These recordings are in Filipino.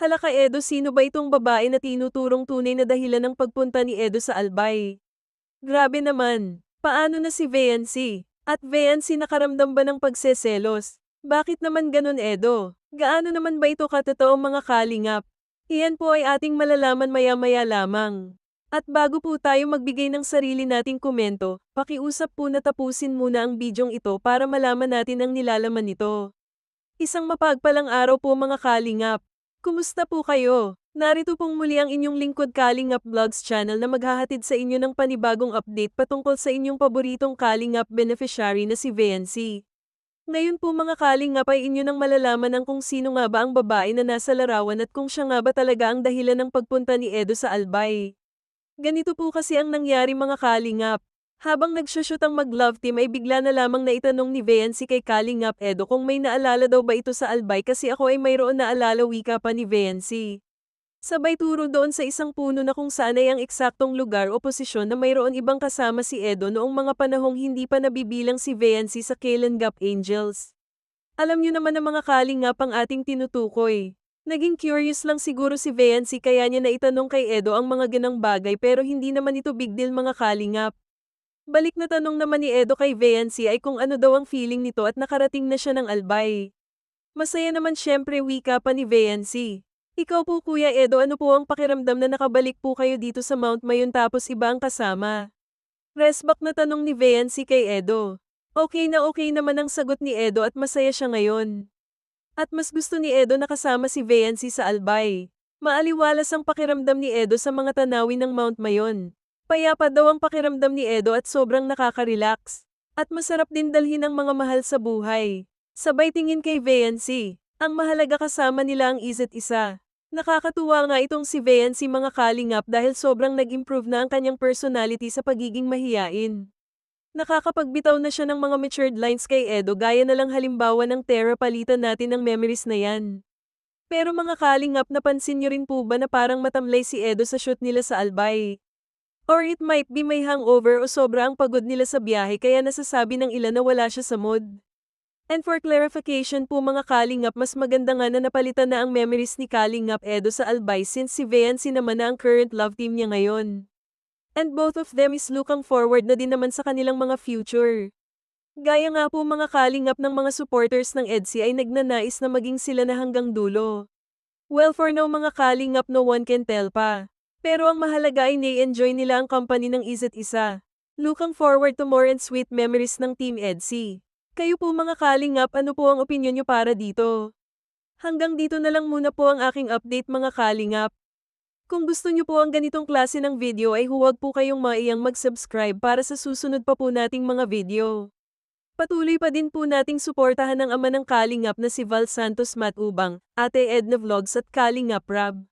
Hala ka Edo sino ba itong babae na tinuturong tunay na dahilan ng pagpunta ni Edo sa Albay? Grabe naman, paano na si Veancy? At Veancy nakaramdam ba ng pagseselos? Bakit naman ganun Edo? Gaano naman ba ito katotoong mga kalingap? Iyan po ay ating malalaman maya-maya lamang. At bago po tayo magbigay ng sarili nating komento, pakiusap po na tapusin muna ang bidyong ito para malaman natin ang nilalaman nito. Isang mapagpalang araw po mga kalingap. Kumusta po kayo? Narito pong muli ang inyong lingkod Kalingap Vlogs channel na maghahatid sa inyo ng panibagong update patungkol sa inyong paboritong Kalingap beneficiary na si Vency. Ngayon po mga Kalingap ay inyo nang malalaman ang kung sino nga ba ang babae na nasa larawan at kung siya nga ba talaga ang dahilan ng pagpunta ni Edo sa Albay. Ganito po kasi ang nangyari mga Kalingap. Habang nagsushoot ang mag-love team ay bigla na lamang na itanong ni Veancy kay Kalingap Edo kung may naalala daw ba ito sa albay kasi ako ay mayroon na alala wika pa ni Veancy. Sabay turo doon sa isang puno na kung saan ay ang eksaktong lugar o posisyon na mayroon ibang kasama si Edo noong mga panahong hindi pa nabibilang si Veancy sa Kailan Gap Angels. Alam niyo naman ang mga kalingap ang ating tinutukoy. Naging curious lang siguro si Veancy kaya niya na itanong kay Edo ang mga ganang bagay pero hindi naman ito big deal mga kalingap. Balik na tanong naman ni Edo kay Veancy ay kung ano daw ang feeling nito at nakarating na siya ng albay. Masaya naman syempre wika pa ni Veancy. Ikaw po Kuya Edo ano po ang pakiramdam na nakabalik po kayo dito sa Mount Mayon tapos iba ang kasama? Resback na tanong ni Veancy kay Edo. Okay na okay naman ang sagot ni Edo at masaya siya ngayon. At mas gusto ni Edo na kasama si Veancy sa albay. Maaliwalas ang pakiramdam ni Edo sa mga tanawin ng Mount Mayon. Payapa daw ang pakiramdam ni Edo at sobrang nakaka-relax. At masarap din dalhin ang mga mahal sa buhay. Sabay tingin kay Veancy. Ang mahalaga kasama nila ang isa't isa. Nakakatuwa nga itong si Veancy mga kalingap dahil sobrang nag-improve na ang kanyang personality sa pagiging mahiyain. Nakakapagbitaw na siya ng mga matured lines kay Edo gaya na lang halimbawa ng Terra palitan natin ng memories na yan. Pero mga kalingap napansin niyo rin po ba na parang matamlay si Edo sa shoot nila sa Albay? Or it might be may hangover o sobra ang pagod nila sa biyahe kaya nasasabi ng ilan na wala siya sa mood. And for clarification po mga Kalingap mas maganda nga na napalitan na ang memories ni Kalingap Edo sa Albay since si Veancy naman na ang current love team niya ngayon. And both of them is looking forward na din naman sa kanilang mga future. Gaya nga po mga Kalingap ng mga supporters ng EDSI ay nagnanais na maging sila na hanggang dulo. Well for now mga Kalingap no one can tell pa. Pero ang mahalaga ay nai-enjoy nila ang company ng isa't isa. Looking forward to more and sweet memories ng Team EDSI. Kayo po mga kalingap ano po ang opinion nyo para dito? Hanggang dito na lang muna po ang aking update mga kalingap. Kung gusto nyo po ang ganitong klase ng video ay huwag po kayong maiyang mag-subscribe para sa susunod pa po nating mga video. Patuloy pa din po nating suportahan ang ama ng Kalingap na si Val Santos Matubang, Ate Edna Vlogs at Kalingap Rab.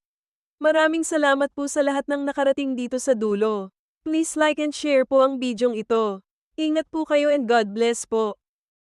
Maraming salamat po sa lahat ng nakarating dito sa dulo. Please like and share po ang bidyong ito. Ingat po kayo and God bless po.